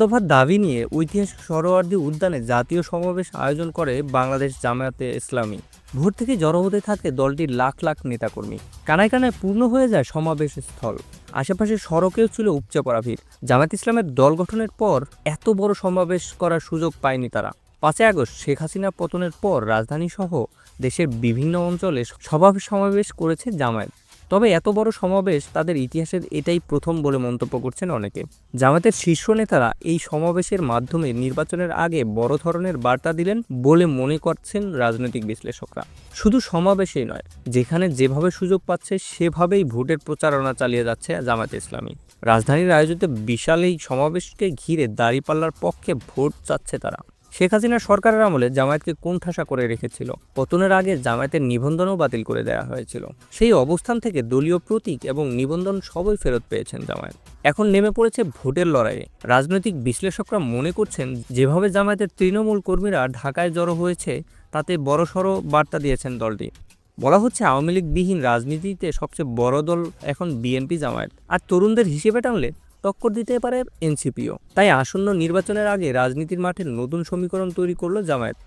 দফার দাবি নিয়ে ঐতিহাসিক সরোয়ার্দী উদ্যানে জাতীয় সমাবেশ আয়োজন করে বাংলাদেশ জামায়াতে ইসলামী। ভোর থেকে জড়ো হতে থাকে দলটির লাখ লাখ নেতাকর্মী। কানায় কানায় পূর্ণ হয়ে যায় সমাবেশ স্থল। আশেপাশে সড়কেও ছিল উপচে পড়া ভিড়। জামায়াত ইসলামের দল গঠনের পর এত বড় সমাবেশ করার সুযোগ পায়নি তারা। পাঁচই আগস্ট শেখ হাসিনা পতনের পর রাজধানী সহ দেশের বিভিন্ন অঞ্চলে সভা সমাবেশ করেছে জামায়াত। তবে এত বড় সমাবেশ তাদের ইতিহাসের এটাই প্রথম বলে মন্তব্য করছেন অনেকে। জামাতের শীর্ষ নেতারা এই সমাবেশের মাধ্যমে নির্বাচনের আগে বড় ধরনের বার্তা দিলেন বলে মনে করছেন রাজনৈতিক বিশ্লেষকরা। শুধু সমাবেশেই নয়, যেখানে যেভাবে সুযোগ পাচ্ছে সেভাবেই ভোটের প্রচারণা চালিয়ে যাচ্ছে জামায়াত ইসলামী। রাজধানীর আয়োজিত বিশাল এই সমাবেশকে ঘিরে দাঁড়িপাল্লার পক্ষে ভোট চাচ্ছে তারা। শেখ হাসিনা সরকারের আমলে জামায়াতকে কোণঠাসা করে রেখেছিল। পতনের আগে জামায়াতের নিবন্ধনও বাতিল করে দেওয়া হয়েছিল। সেই অবস্থান থেকে দলীয় প্রতীক এবং নিবন্ধন সবই ফেরত পেয়েছেন জামায়াত। এখন নেমে পড়েছে ভোটের লড়াইয়ে। রাজনৈতিক বিশ্লেষকরা মনে করছেন, যেভাবে জামায়াতের তৃণমূল কর্মীরা ঢাকায় জড়ো হয়েছে, তাতে বড়সড় বার্তা দিয়েছেন দলটি। বলা হচ্ছে, আওয়ামী লীগবিহীন রাজনীতিতে সবচেয়ে বড় দল এখন বিএনপি জামায়াত। আর তরুণদের হিসেবে টানলে টক্কর দিতে পারে এনসিপিও। তাই আসন্ন নির্বাচনের আগে রাজনীতির মাঠে নতুন সমীকরণ তৈরি করল জামায়াত।